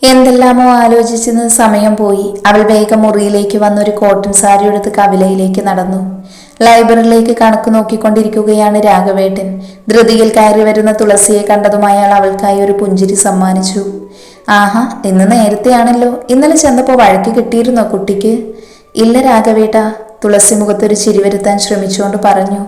എന്തെല്ലാമോ ആലോചിച്ചെന്ന് സമയം പോയി. അവൾ വേഗം മുറിയിലേക്ക് വന്നൊരു കോട്ടൺ സാരി എടുത്ത് കവിലയിലേക്ക് നടന്നു. ലൈബ്രറിയിലേക്ക് കണക്ക് നോക്കിക്കൊണ്ടിരിക്കുകയാണ് രാഘവേട്ടൻ. ധൃതിയിൽ കയറി വരുന്ന തുളസിയെ കണ്ടതും അയാൾ അവൾക്കായി ഒരു പുഞ്ചിരി സമ്മാനിച്ചു. ആഹാ ഇന്ന് നേരത്തെയാണല്ലോ. ഇന്നലെ ചെന്നപ്പോൾ വഴക്ക് കിട്ടിയിരുന്നോ കുട്ടിക്ക്? ഇല്ല രാഘവേട്ട. തുളസി മുഖത്തൊരു ചിരി വരുത്താൻ ശ്രമിച്ചുകൊണ്ട് പറഞ്ഞു.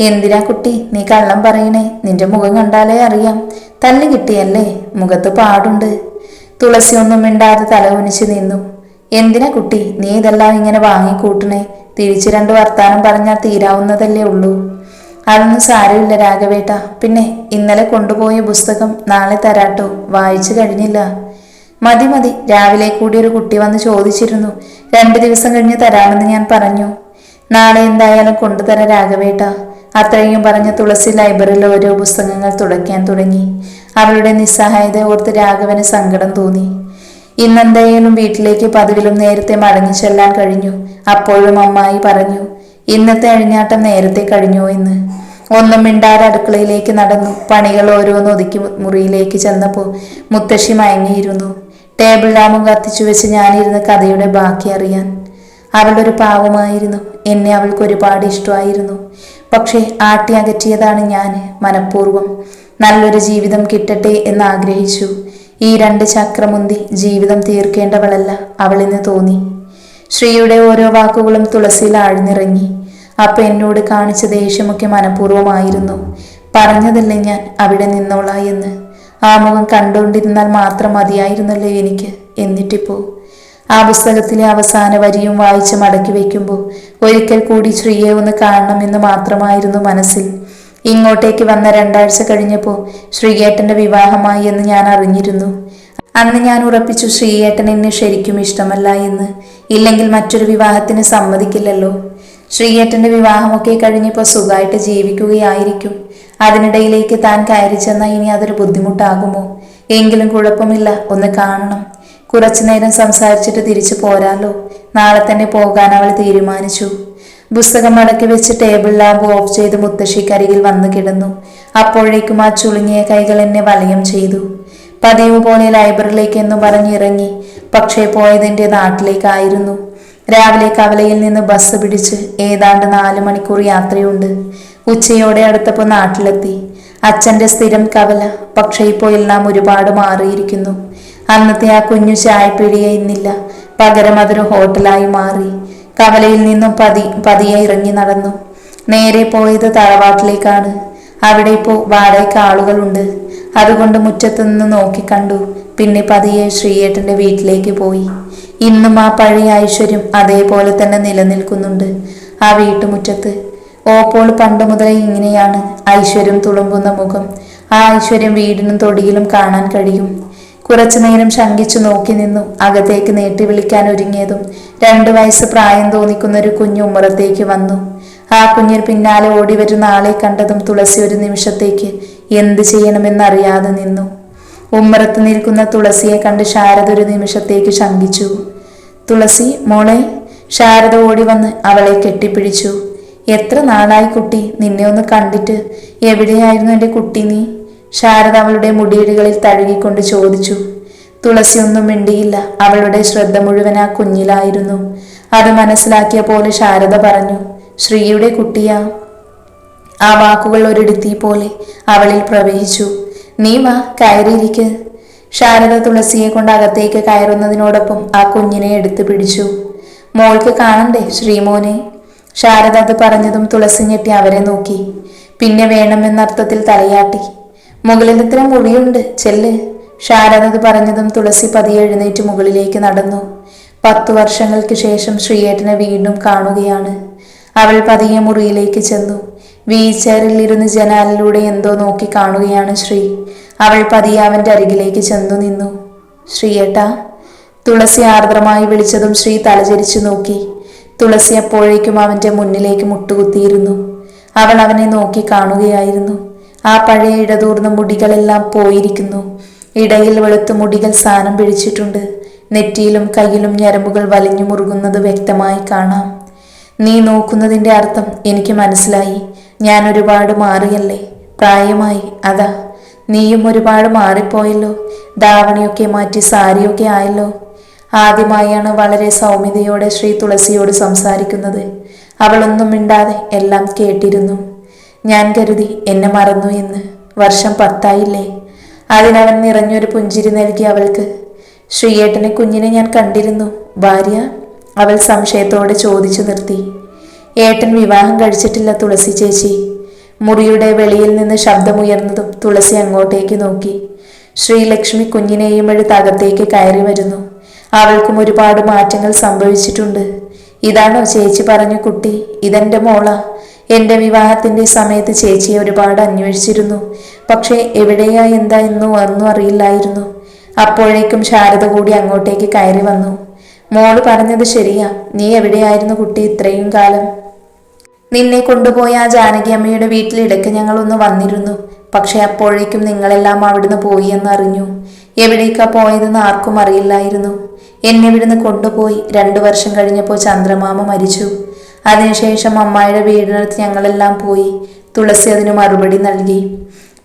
എന്തിനാ കുട്ടി? നീ കള്ളം പറയണേ. നിന്റെ മുഖം കണ്ടാലേ അറിയാം. തല്ല് കിട്ടിയല്ലേ? മുഖത്ത് പാടുണ്ട്. തുളസി ഒന്നും മിണ്ടാതെ തല കുനിച്ച് നിന്നു. എന്തിനാ കുട്ടി? നീ ഇതെല്ലാം ഇങ്ങനെ വാങ്ങിക്കൂട്ടണേ? തിരിച്ചു രണ്ട് വർത്താനം പറഞ്ഞാൽ തീരാവുന്നതല്ലേ ഉള്ളൂ. അതൊന്നും സാരമില്ല രാഘവേട്ട. പിന്നെ ഇന്നലെ കൊണ്ടുപോയ പുസ്തകം നാളെ തരാട്ടോ. വായിച്ചു കഴിഞ്ഞില്ല. മതി മതി. രാവിലെ കൂടി ഒരു കുട്ടി വന്ന് ചോദിച്ചിരുന്നു. രണ്ടു ദിവസം കഴിഞ്ഞ് തരാമെന്ന് ഞാൻ പറഞ്ഞു. നാളെ എന്തായാലും കൊണ്ടുതരാം രാഘവേട്ട. അത്രയും പറഞ്ഞ തുളസി ലൈബ്രറിയിൽ ഓരോ പുസ്തകങ്ങൾ തുടയ്ക്കാൻ തുടങ്ങി. അവളുടെ നിസ്സഹായത ഓർത്ത് രാഘവന് സങ്കടം തോന്നി. ഇന്നെന്തായാലും വീട്ടിലേക്ക് പതിവിലും നേരത്തെ മടങ്ങി ചെല്ലാൻ കഴിഞ്ഞു. അപ്പോഴും അമ്മായി പറഞ്ഞു ഇന്നത്തെ അഴിഞ്ഞാട്ടം നേരത്തെ കഴിഞ്ഞു എന്ന്. ഒന്നും മിണ്ടാതെ അടുക്കളയിലേക്ക് നടന്നു. പണികൾ ഓരോന്ന് ഒതുക്കി മുറിയിലേക്ക് ചെന്നപ്പോൾ മുത്തശ്ശി മയങ്ങിയിരുന്നു. ടേബിൾ ലാമ്പും കത്തിച്ചു വെച്ച് ഞാനിരുന്ന് കഥയുടെ ബാക്കി അറിയാൻ. അവളൊരു പാവമായിരുന്നു. എന്നെ അവൾക്ക് ഒരുപാട് ഇഷ്ടമായിരുന്നു. പക്ഷേ ആട്ടി അകറ്റിയതാണ് ഞാൻ മനഃപൂർവം. നല്ലൊരു ജീവിതം കിട്ടട്ടെ എന്ന് ആഗ്രഹിച്ചു. ഈ രണ്ട് ചക്രമുന്തി ജീവിതം തീർക്കേണ്ടവളല്ല അവളിന്ന് തോന്നി. ശ്രീയുടെ ഓരോ വാക്കുകളും തുളസിയിൽ ആഴ്ന്നിറങ്ങി. അപ്പൊ എന്നോട് കാണിച്ച ദേഷ്യമൊക്കെ മനഃപൂർവമായിരുന്നു. പറഞ്ഞതല്ലേ ഞാൻ അവിടെ നിന്നോളാ എന്ന്. ആ മുഖം കണ്ടുകൊണ്ടിരുന്നാൽ മാത്രം മതിയായിരുന്നല്ലോ എനിക്ക്. എന്നിട്ടിപ്പോ? ആ പുസ്തകത്തിലെ അവസാന വരിയും വായിച്ച് മടക്കി വയ്ക്കുമ്പോൾ ഒരിക്കൽ കൂടി ശ്രീയെ ഒന്ന് കാണണമെന്ന് മാത്രമായിരുന്നു മനസ്സിൽ. ഇങ്ങോട്ടേക്ക് വന്ന രണ്ടാഴ്ച കഴിഞ്ഞപ്പോൾ ശ്രീയേട്ടന്റെ വിവാഹമായി എന്ന് ഞാൻ അറിഞ്ഞിരുന്നു. അന്ന് ഞാൻ ഉറപ്പിച്ചു ശ്രീയേട്ടൻ എന്നെ ശരിക്കും ഇഷ്ടമല്ല എന്ന്. ഇല്ലെങ്കിൽ മറ്റൊരു വിവാഹത്തിന് സമ്മതിക്കില്ലല്ലോ. ശ്രീയേട്ടന്റെ വിവാഹമൊക്കെ കഴിഞ്ഞപ്പോൾ സുഖമായിട്ട് ജീവിക്കുകയായിരിക്കും. അതിനിടയിലേക്ക് താൻ കയറി ചെന്നാൽ ഇനി അതൊരു ബുദ്ധിമുട്ടാകുമോ? എങ്കിലും കുഴപ്പമില്ല ഒന്ന് കാണണം. കുറച്ചു നേരം സംസാരിച്ചിട്ട് തിരിച്ചു പോരാലോ. നാളെ തന്നെ പോകാൻ അവൾ തീരുമാനിച്ചു. പുസ്തകം മടക്കി വെച്ച് ടേബിൾ ലാമ്പ് ഓഫ് ചെയ്ത് മുത്തശ്ശിക്കരികിൽ വന്നു കിടന്നു. അപ്പോഴേക്കും ആ ചുളുങ്ങിയ കൈകൾ എന്നെ വലയം ചെയ്തു. പതിവ് പോലെ ലൈബ്രറിയിലേക്ക് എന്ന് പറഞ്ഞിറങ്ങി. പക്ഷേ പോയതിന്റെ നാട്ടിലേക്കായിരുന്നു. രാവിലെ കവലയിൽ നിന്ന് ബസ് പിടിച്ച് ഏതാണ്ട് നാല് മണിക്കൂർ യാത്രയുണ്ട്. ഉച്ചയോടെ അടുത്തപ്പോൾ നാട്ടിലെത്തി. അച്ഛന്റെ സ്ഥിരം കവല. പക്ഷേ ഇപ്പോൾ എല്ലാം ഒരുപാട് മാറിയിരിക്കുന്നു. അന്നത്തെ ആ കുഞ്ഞു ചായപ്പീടിയ ഇന്നില്ല. പകരം അതൊരു ഹോട്ടലായി മാറി. കവലയിൽ നിന്നും പതി പതിയെ ഇറങ്ങി നടന്നു. നേരെ പോയത് തറവാട്ടിലേക്കാണ്. അവിടെ ഇപ്പോൾ വാടകയ്ക്ക് ആളുകളുണ്ട്. അതുകൊണ്ട് മുറ്റത്തുനിന്ന് നോക്കിക്കണ്ടു പിന്നെ പതിയെ ശ്രീയേട്ടന്റെ വീട്ടിലേക്ക് പോയി. ഇന്നും ആ പഴയ ഐശ്വര്യം അതേപോലെ തന്നെ നിലനിൽക്കുന്നുണ്ട് ആ വീട്ടുമുറ്റത്ത്. ഓപ്പോൾ പണ്ട് മുതലേ ഇങ്ങനെയാണ് ഐശ്വര്യം തുളുമ്പുന്ന മുഖം. ആ ഐശ്വര്യം വീടിനും തൊടിയിലും കാണാൻ കഴിയും. കുറച്ചു നേരം ശങ്കിച്ചു നോക്കി നിന്നു. അകത്തേക്ക് നീട്ടി വിളിക്കാൻ ഒരുങ്ങിയതും രണ്ടു വയസ്സ് പ്രായം തോന്നിക്കുന്ന ഒരു കുഞ്ഞു ഉമ്മറത്തേക്ക് വന്നു. ആ കുഞ്ഞിന് പിന്നാലെ ഓടി വരുന്ന ആളെ കണ്ടതും തുളസി ഒരു നിമിഷത്തേക്ക് എന്ത് ചെയ്യണമെന്നറിയാതെ നിന്നു. ഉമ്മറത്ത് നിൽക്കുന്ന തുളസിയെ കണ്ട് ശാരദ ഒരു നിമിഷത്തേക്ക് ശങ്കിച്ചു. തുളസി മോളെ ശാരദ ഓടി വന്ന് അവളെ കെട്ടിപ്പിടിച്ചു. എത്ര നാളായി കുട്ടി നിന്നെ ഒന്ന് കണ്ടിട്ട്. എവിടെയായിരുന്നു എന്റെ കുട്ടി നീ? ശാരദ അവളുടെ മുടിയിടുകളിൽ തഴുകിക്കൊണ്ട് ചോദിച്ചു തുളസിയൊന്നും മിണ്ടിയില്ല അവളുടെ ശ്രദ്ധ മുഴുവൻ ആ കുഞ്ഞിലായിരുന്നു. അത് മനസ്സിലാക്കിയ പോലെ ശാരദ പറഞ്ഞു ശ്രീയുടെ കുട്ടിയാ. ആ വാക്കുകൾ ഒരിടുത്തി പോലെ അവളിൽ പ്രവഹിച്ചു. നീ വാ കയറിയിരിക്ക്. ശാരദ തുളസിയെ കൊണ്ട് അകത്തേക്ക് കയറുന്നതിനോടൊപ്പം ആ കുഞ്ഞിനെ എടുത്തു പിടിച്ചു. മോൾക്ക് കാണണ്ടേ ശ്രീമോനെ? ശാരദ അത് പറഞ്ഞതും തുളസി ഞെട്ടി അവരെ നോക്കി. പിന്നെ വേണമെന്നർത്ഥത്തിൽ തലയാട്ടി. മുകളിൽ ഇത്ര മുറിയുണ്ട് ചെല്ല്. ശാരദത് പറഞ്ഞതും തുളസി പതിയെ എഴുന്നേറ്റ് മുകളിലേക്ക് നടന്നു. പത്തു വർഷങ്ങൾക്ക് ശേഷം ശ്രീയേട്ടനെ വീണ്ടും കാണുകയാണ്. അവൾ പതിയെ മുറിയിലേക്ക് ചെന്നു. വീൽചെയറിൽ ഇരുന്ന് ജനാലിലൂടെ എന്തോ നോക്കി കാണുകയാണ് ശ്രീ. അവൾ പതിയെ അവന്റെ അരികിലേക്ക് ചെന്നു നിന്നു. ശ്രീയേട്ട തുളസി ആർദ്രമായി വിളിച്ചതും ശ്രീ തലചരിച്ചു നോക്കി. തുളസി അപ്പോഴേക്കും അവന്റെ മുന്നിലേക്ക് മുട്ടുകുത്തിയിരുന്നു. അവൾ അവനെ നോക്കി കാണുകയായിരുന്നു. ആ പഴയ ഇടതൂർന്ന മുടികളെല്ലാം പോയിരിക്കുന്നു. ഇടയിൽ വെളുത്ത മുടികൾ സാനം പിടിച്ചിട്ടുണ്ട് നെറ്റിയിലും കയ്യിലും ഞരമ്പുകൾ വലിഞ്ഞു മുറുകുന്നത് വ്യക്തമായി കാണാം. നീ നോക്കുന്നതിന്റെ അർത്ഥം എനിക്ക് മനസ്സിലായി. ഞാൻ ഒരുപാട് മാറിയല്ലേ? പ്രായമായി. അതാ. നീയും ഒരുപാട് മാറിപ്പോയല്ലോ. ധാവണിയൊക്കെ മാറ്റി സാരിയൊക്കെ ആയല്ലോ. ആദ്യമായാണ് വളരെ സൗമ്യതയോടെ ശ്രീ തുളസിയോട് സംസാരിക്കുന്നത്. അവളൊന്നും മിണ്ടാതെ എല്ലാം കേട്ടിരുന്നു. ഞാൻ കരുതി എന്നെ മറന്നു എന്ന്. വർഷം പത്തായില്ലേ? അതിനവൻ നിറഞ്ഞൊരു പുഞ്ചിരി നൽകി അവൾക്ക്. ശ്രീയേട്ടനെ കുഞ്ഞിനെ ഞാൻ കണ്ടിരുന്നു. ഭാര്യ? അവൾ സംശയത്തോടെ ചോദിച്ചു നിർത്തി. ഏട്ടൻ വിവാഹം കഴിച്ചിട്ടില്ല തുളസി ചേച്ചി. മുറിയുടെ വെളിയിൽ നിന്ന് ശബ്ദമുയർന്നതും തുളസി അങ്ങോട്ടേക്ക് നോക്കി. ശ്രീലക്ഷ്മി കുഞ്ഞിനെയും ഒരു അകത്തേക്ക് കയറി വരുന്നു. അവൾക്കും ഒരുപാട് മാറ്റങ്ങൾ സംഭവിച്ചിട്ടുണ്ട്. ഇതാണോ ചേച്ചി പറഞ്ഞു കുട്ടി? ഇതെന്റെ മോളാ. എന്റെ വിവാഹത്തിന്റെ സമയത്ത് ചേച്ചിയെ ഒരുപാട് അന്വേഷിച്ചിരുന്നു. പക്ഷേ എവിടെയാ എന്താ എന്നോ ഒന്നും അറിയില്ലായിരുന്നു. അപ്പോഴേക്കും ശാരദ കൂടി അങ്ങോട്ടേക്ക് കയറി വന്നു. മോൾ പറഞ്ഞത് ശരിയാ നീ എവിടെയായിരുന്നു കുട്ടി ഇത്രയും കാലം? നിന്നെ കൊണ്ടുപോയ ആ ജാനകി അമ്മയുടെ വീട്ടിലിടയ്ക്ക് ഞങ്ങളൊന്ന് വന്നിരുന്നു. പക്ഷെ അപ്പോഴേക്കും നിങ്ങളെല്ലാം അവിടുന്ന് പോയി എന്ന് അറിഞ്ഞു. എവിടേക്കാ പോയതെന്ന് ആർക്കും അറിയില്ലായിരുന്നു. എന്നെ ഇവിടുന്ന് കൊണ്ടുപോയി. രണ്ടു വർഷം കഴിഞ്ഞപ്പോൾ ചന്ദ്രമാമ മരിച്ചു. അതിനുശേഷം അമ്മായിയുടെ വീടിനടുത്ത് ഞങ്ങളെല്ലാം പോയി തുളസി അതിന് മറുപടി നൽകി.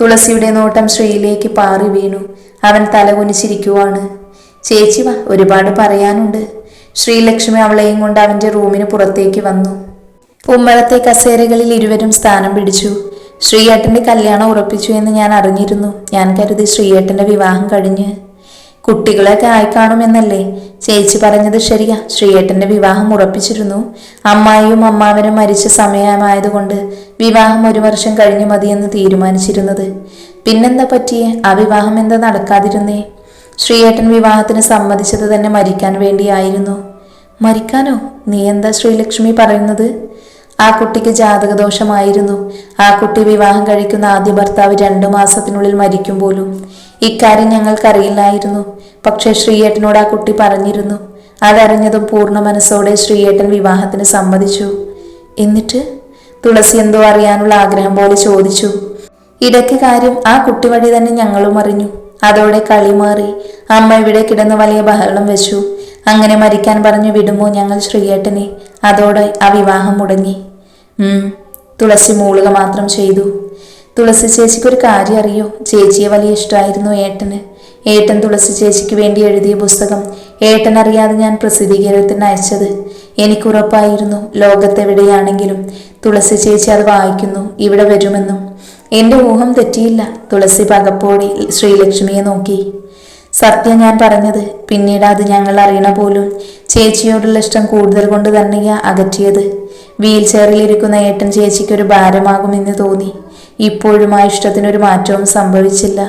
തുളസിയുടെ നോട്ടം ശ്രീയിലേക്ക് പാറി വീണു. അവൻ തലകുനിച്ചിരിക്കുവാണ് ചേച്ചി വാ ഒരുപാട് പറയാനുണ്ട്. ശ്രീലക്ഷ്മി അവളെയും കൊണ്ട് അവന്റെ റൂമിന് പുറത്തേക്ക് വന്നു. ഉമ്മറത്തെ കസേരകളിൽ ഇരുവരും സ്ഥാനം പിടിച്ചു. ശ്രീയേട്ടന്റെ കല്യാണം ഉറപ്പിച്ചു എന്ന് ഞാൻ അറിഞ്ഞിരുന്നു. ഞാൻ കരുതി ശ്രീയേട്ടന്റെ വിവാഹം കഴിഞ്ഞ്. കുട്ടികളൊക്കെ കാണുമെന്നല്ലേ ചേച്ചി പറഞ്ഞത് ശരിയാ. ശ്രീയേട്ടന്റെ വിവാഹം ഉറപ്പിച്ചിരുന്നു. അമ്മായിയും അമ്മാവനും മരിച്ച സമയമായതുകൊണ്ട് വിവാഹം ഒരു വർഷം കഴിഞ്ഞു മതിയെന്ന് തീരുമാനിച്ചിരുന്നത്. പിന്നെന്താ പറ്റിയേ? ആ വിവാഹം എന്താ നടക്കാതിരുന്നേ? ശ്രീയേട്ടൻ വിവാഹത്തിന് സമ്മതിച്ചത് തന്നെ മരിക്കാൻ വേണ്ടിയായിരുന്നു. മരിക്കാനോ? നീ എന്താ ശ്രീലക്ഷ്മി പറയുന്നത്? ആ കുട്ടിക്ക് ജാതകദോഷമായിരുന്നു. ആ കുട്ടി വിവാഹം കഴിക്കുന്ന ആദ്യ ഭർത്താവ് രണ്ടു മാസത്തിനുള്ളിൽ മരിക്കും പോലും. ഇക്കാര്യം ഞങ്ങൾക്കറിയില്ലായിരുന്നു. പക്ഷേ ശ്രീയേട്ടനോട് ആ കുട്ടി പറഞ്ഞിരുന്നു. അതറിഞ്ഞതും പൂർണ മനസ്സോടെ ശ്രീയേട്ടൻ വിവാഹത്തിന് സമ്മതിച്ചു. എന്നിട്ട് തുളസി എന്തോ അറിയാനുള്ള ആഗ്രഹം പോലെ ചോദിച്ചു. ഇടയ്ക്ക് കാര്യം ആ കുട്ടി വഴി തന്നെ ഞങ്ങളും അറിഞ്ഞു. അതോടെ കളി മാറി. അമ്മ ഇവിടെ കിടന്ന് വലിയ ബഹളം വെച്ചു. അങ്ങനെ മരിക്കാൻ പറഞ്ഞു വിടുമോ ഞങ്ങൾ ശ്രീയേട്ടനെ? അതോടെ ആ വിവാഹം മുടങ്ങി. തുളസി മൂളുക മാത്രം ചെയ്തു. തുളസി ചേച്ചിക്ക് ഒരു കാര്യം അറിയോ? ചേച്ചിയെ വലിയ ഇഷ്ടമായിരുന്നു ഏട്ടന്. ഏട്ടൻ തുളസി ചേച്ചിക്ക് വേണ്ടി എഴുതിയ പുസ്തകം ഏട്ടൻ അറിയാതെ ഞാൻ പ്രസിദ്ധീകരണത്തിന് അയച്ചത്. എനിക്ക് ഉറപ്പായിരുന്നു ലോകത്തെവിടെയാണെങ്കിലും തുളസി ചേച്ചി അത് വായിക്കുന്നു ഇവിടെ വരുമെന്നും. എന്റെ ഊഹം തെറ്റിയില്ല തുളസി പകപ്പോടി ശ്രീലക്ഷ്മിയെ നോക്കി. സത്യം ഞാൻ പറഞ്ഞത് പിന്നീട് അത് ഞങ്ങൾ അറിയണ പോലും ചേച്ചിയോടുള്ള ഇഷ്ടം കൂടുതൽ കൊണ്ട് തന്നെയാ അകറ്റിയത്. വീൽ ചെയറിലിരിക്കുന്ന ഏട്ടൻ ചേച്ചിക്ക് ഒരു ഭാരമാകുമെന്ന് തോന്നി. ഇപ്പോഴും ആ ഇഷ്ടത്തിനൊരു മാറ്റവും സംഭവിച്ചില്ല.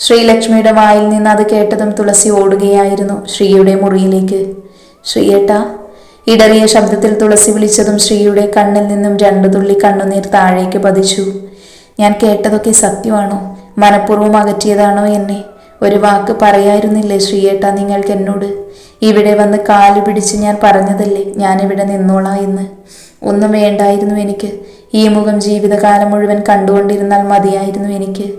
ശ്രീലക്ഷ്മിയുടെ വായിൽ നിന്ന് അത് കേട്ടതും തുളസി ഓടുകയായിരുന്നു ശ്രീയുടെ മുറിയിലേക്ക്. ശ്രീയേട്ട ഇടറിയ ശബ്ദത്തിൽ തുളസി വിളിച്ചതും ശ്രീയുടെ കണ്ണിൽ നിന്നും രണ്ടു തുള്ളി കണ്ണുനീർ താഴേക്ക് പതിച്ചു. ഞാൻ കേട്ടതൊക്കെ സത്യമാണോ? മനഃപൂർവം അകറ്റിയതാണോ എന്നെ? ഒരു വാക്ക് പറയായിരുന്നില്ലേ ശ്രീയേട്ട നിങ്ങൾക്ക് എന്നോട്? ഇവിടെ വന്ന് കാൽ പിടിച്ച് ഞാൻ പറഞ്ഞതല്ലേ ഞാനിവിടെ നിന്നോളാ എന്ന്? ഒന്നും വേണ്ടായിരുന്നു എനിക്ക്. ഈ മുഖം ജീവിതകാലം മുഴുവൻ കണ്ടുകൊണ്ടിരുന്നാൽ മതിയായിരുന്നു എനിക്ക്.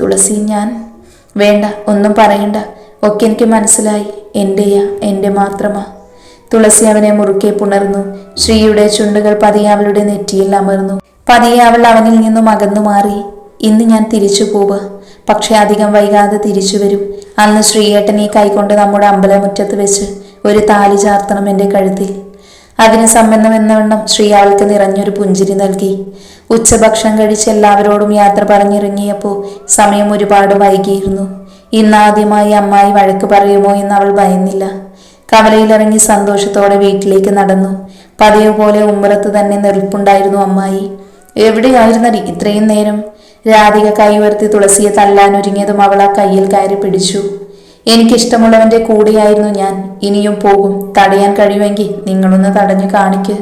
തുളസി ഞാൻ. വേണ്ട ഒന്നും പറയണ്ട. ഒക്കെ എനിക്ക് മനസ്സിലായി. എന്റെയാ എന്റെ മാത്രമാ. തുളസി അവനെ മുറുക്കെ പുണർന്നു. ശ്രീയുടെ ചുണ്ടുകൾ പതിയെ അവളുടെ നെറ്റിയിൽ അമർന്നു. പതിയെ അവൾ അവനിൽ നിന്നും അകന്നു മാറി. ഇന്ന് ഞാൻ തിരിച്ചു പോവുക. പക്ഷെ അധികം വൈകാതെ തിരിച്ചു വരും. അന്ന് ശ്രീയേട്ടനെ കൈകൊണ്ട് നമ്മുടെ അമ്പലമുറ്റത്ത് വെച്ച് ഒരു താലി ചാർത്തണം എന്റെ കഴുത്തിൽ. അതിന് സമ്മതം എന്നവണ്ണം ശ്രീ അവൾക്ക് നിറഞ്ഞൊരു പുഞ്ചിരി നൽകി. ഉച്ചഭക്ഷണം കഴിച്ച് എല്ലാവരോടും യാത്ര പറഞ്ഞിറങ്ങിയപ്പോൾ സമയം ഒരുപാട് വൈകിയിരുന്നു. ഇന്നാദ്യമായി അമ്മായി വഴക്ക് പറയുമോ എന്ന് അവൾ ഭയന്നില്ല. കവലയിലിറങ്ങി സന്തോഷത്തോടെ വീട്ടിലേക്ക് നടന്നു. പതിവ് പോലെ ഉമ്മറത്ത് തന്നെ നെറുപ്പുണ്ടായിരുന്നു അമ്മായി. എവിടെയായിരുന്നടി ഇത്രയും നേരം? രാധിക കൈ ഉയർത്തി തുളസിയെ തല്ലാനൊരുങ്ങിയതും അവൾ ആ കയ്യിൽ കയറി പിടിച്ചു. എനിക്കിഷ്ടമുള്ളവന്റെ കൂടെയായിരുന്നു ഞാൻ. ഇനിയും പോകും. തടയാൻ കഴിയുമെങ്കിൽ നിങ്ങളൊന്ന് തടഞ്ഞു കാണിക്ക്.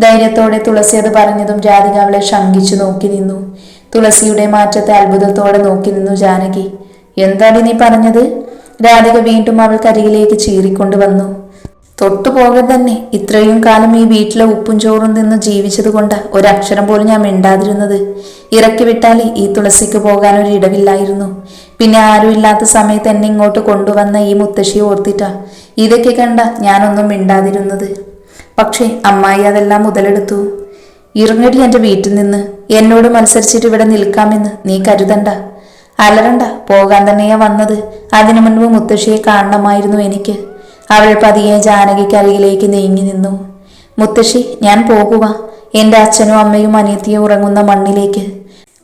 ധൈര്യത്തോടെ തുളസി അത് പറഞ്ഞതും രാധിക അവളെ ശങ്കിച്ചു നോക്കി നിന്നു. തുളസിയുടെ മാറ്റത്തെ അത്ഭുതത്തോടെ നോക്കി നിന്നു ജാനകി. എന്താണ് നീ പറഞ്ഞത്? രാധിക വീണ്ടും അവൾക്കരികിലേക്ക് ചീറിക്കൊണ്ടു വന്നു തൊട്ടുപോകെ തന്നെ ഇത്രയും കാലം ഈ വീട്ടിലെ ഉപ്പും ചോറും നിന്ന് ജീവിച്ചതുകൊണ്ട് ഒരക്ഷരം പോലും ഞാൻ മിണ്ടാതിരുന്നത്. ഇറക്കി വിട്ടാൽ ഈ തുളസിക്ക് പോകാൻ ഒരു ഇടവില്ലായിരുന്നു. പിന്നെ ആരും ഇല്ലാത്ത സമയത്ത് എന്നെ ഇങ്ങോട്ട് കൊണ്ടുവന്ന ഈ മുത്തശ്ശിയെ ഓർത്തിട്ടാ. ഇതൊക്കെ കണ്ട ഞാനൊന്നും മിണ്ടാതിരുന്നത്. പക്ഷേ അമ്മായി അതെല്ലാം മുതലെടുത്തു. ഇറങ്ങടി എന്റെ വീട്ടിൽ നിന്ന്. എന്നോട് മത്സരിച്ചിട്ട് ഇവിടെ നിൽക്കാമെന്ന് നീ കരുതണ്ട. അലറണ്ട പോകാൻ തന്നെയാ വന്നത്. അതിനു മുൻപ് മുത്തശ്ശിയെ കാണണമായിരുന്നു എനിക്ക്. അവൾ പതിയെ ജാനകിക്ക് അരികിലേക്ക് നീങ്ങി നിന്നു. മുത്തശ്ശി ഞാൻ പോകുക എന്റെ അച്ഛനും അമ്മയും അനിയത്തിയും ഉറങ്ങുന്ന മണ്ണിലേക്ക്.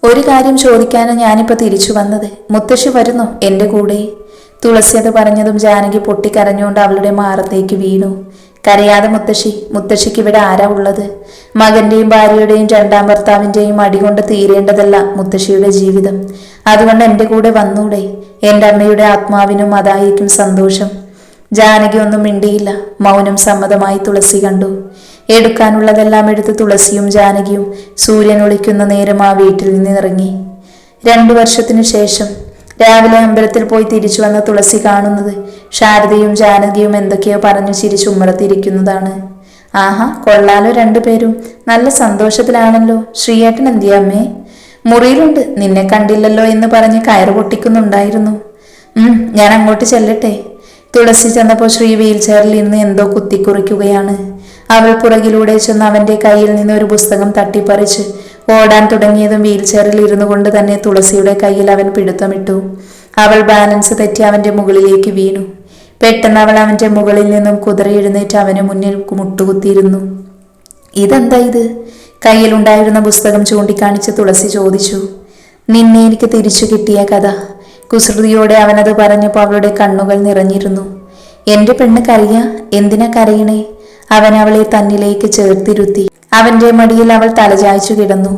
ഒരു കാര്യം ചോദിക്കാനാണ് ഞാനിപ്പോ തിരിച്ചു വന്നത്. മുത്തശ്ശി വരുന്നു എന്റെ കൂടെ? തുളസി അത് പറഞ്ഞതും ജാനകി പൊട്ടിക്കരഞ്ഞുകൊണ്ട് അവളുടെ മാറത്തേക്ക് വീണു. കരയാതെ മുത്തശ്ശി മുത്തശ്ശിക്ക് ഇവിടെ ആരാ ഉള്ളത്? മകന്റെയും ഭാര്യയുടെയും രണ്ടാം ഭർത്താവിന്റെയും അടികൊണ്ട് തീരേണ്ടതല്ല മുത്തശ്ശിയുടെ ജീവിതം. അതുകൊണ്ട് എന്റെ കൂടെ വന്നൂടെ. എന്റെ അമ്മയുടെ ആത്മാവിനും അതായിരിക്കും സന്തോഷം. ജാനകി ഒന്നും മിണ്ടിയില്ല. മൗനം സമ്മതമായി തുളസി കണ്ടു. എടുക്കാനുള്ളതെല്ലാം എടുത്ത് തുളസിയും ജാനകിയും സൂര്യൻ ഒളിക്കുന്ന നേരം ആ വീട്ടിൽ നിന്നിറങ്ങി. രണ്ടു വർഷത്തിനു ശേഷം രാവിലെ അമ്പലത്തിൽ പോയി തിരിച്ചു വന്ന തുളസി കാണുന്നത് ശാരദയും ജാനകിയും എന്തൊക്കെയോ പറഞ്ഞു ചിരിച്ചു ഉമ്മറത്തിരിക്കുന്നതാണ്. ആഹാ കൊള്ളാലോ രണ്ടുപേരും നല്ല സന്തോഷത്തിലാണല്ലോ. ശ്രീയേട്ടൻ എന്തിയാ അമ്മേ? മുറിയിലുണ്ട്. നിന്നെ കണ്ടില്ലല്ലോ എന്ന് പറഞ്ഞ് കയറ് പൊട്ടിക്കുന്നുണ്ടായിരുന്നു. ഉം ഞാൻ അങ്ങോട്ട് ചെല്ലട്ടെ. തുളസി ചെന്നപ്പോൾ ശ്രീ വീൽ ചെയറിൽ ഇന്ന് എന്തോ കുത്തിക്കുറിക്കുകയാണ്. അവൾ പുറകിലൂടെ ചെന്ന് അവന്റെ കയ്യിൽ നിന്ന് ഒരു പുസ്തകം തട്ടിപ്പറിച്ച് ഓടാൻ തുടങ്ങിയതും വീൽ ചെയറിൽ ഇരുന്നു കൊണ്ട് തന്നെ തുളസിയുടെ കയ്യിൽ അവൻ പിടുത്തമിട്ടു. അവൾ ബാലൻസ് തെറ്റി അവന്റെ മുകളിലേക്ക് വീണു. പെട്ടെന്ന് അവൾ അവന്റെ മുകളിൽ നിന്നും കുതിര എഴുന്നേറ്റ് അവന് മുന്നിൽ മുട്ടുകുത്തിയിരുന്നു. ഇതെന്താ ഇത്? കയ്യിലുണ്ടായിരുന്ന പുസ്തകം ചൂണ്ടിക്കാണിച്ച് തുളസി ചോദിച്ചു. നിന്നെ എനിക്ക് തിരിച്ചു കിട്ടിയ കഥ. കുസൃതിയോടെ അവനത് പറഞ്ഞപ്പോൾ അവളുടെ കണ്ണുകൾ നിറഞ്ഞിരുന്നു. എന്റെ പെണ്ണ് കരയ? എന്തിനാ കരയണേ? അവൻ അവളെ തന്നിലേക്ക് ചേർത്തിരുത്തി. അവന്റെ മടിയിൽ അവൾ തലചായ്ച്ചു കിടന്നു.